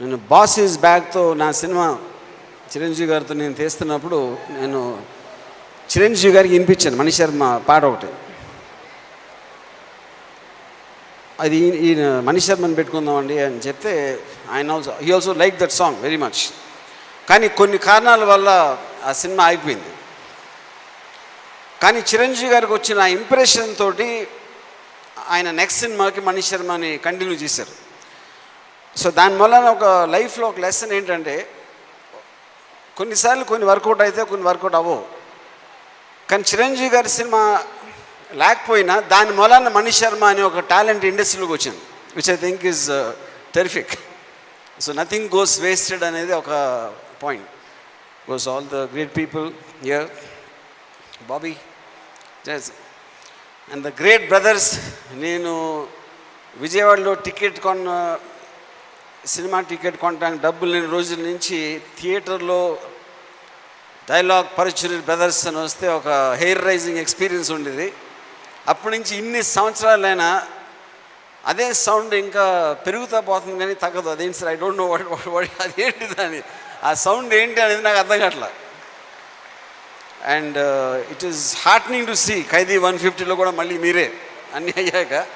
నేను boss is బ్యాగ్తో నా cinema Chiranjeevi గారితో నేను తీస్తున్నప్పుడు నేను చిరంజీవి గారికి వినిపించాను. మణి శర్మ పాట ఒకటి. అది ఈయన మణి శర్మని పెట్టుకుందామండి అని చెప్తే ఆయన also he also like that song very much కానీ కొన్ని కారణాల వల్ల ఆ సినిమా ఆగిపోయింది. కానీ చిరంజీవి గారికి వచ్చిన ఆ ఇంప్రెషన్ తోటి ఆయన నెక్స్ట్ సినిమాకి మణి శర్మని కంటిన్యూ చేశారు. సో దాని వలన ఒక లైఫ్లో ఒక లెసన్ ఏంటంటే కొన్నిసార్లు కొన్ని వర్కౌట్ అయితే కొన్ని వర్కౌట్ అవ్వవు. కానీ చిరంజీవి గారి సినిమా లేకపోయినా దాని మూలాన మణి శర్మ అనే ఒక టాలెంట్ ఇండస్ట్రీలోకి వచ్చింది which I think is terrific so nothing goes wasted అనేది ఒక point goes all the great people your Bobby just and the great brothers నేను విజయవాడలో టికెట్ కొన్న సినిమా టికెట్ కొనడానికి డబ్బులు లేని రోజుల నుంచి థియేటర్లో డైలాగ్ పరచురి బ్రదర్స్ అని వస్తే ఒక హెయిర్ రైజింగ్ ఎక్స్పీరియన్స్ ఉండేది. అప్పటి నుంచి ఇన్ని సంవత్సరాలైనా అదే సౌండ్ ఇంకా పెరుగుతా పోతుంది కానీ తగ్గదు. అదేంటి sir? I don't know what what అదేంటి దాని? ఆ సౌండ్ ఏంటి అనేది నాకు అర్థం కావట్లా. And it is heartening to see Khaidi one ఫిఫ్టీలో కూడా మళ్ళీ మీరే. అన్నీ అయ్యాక.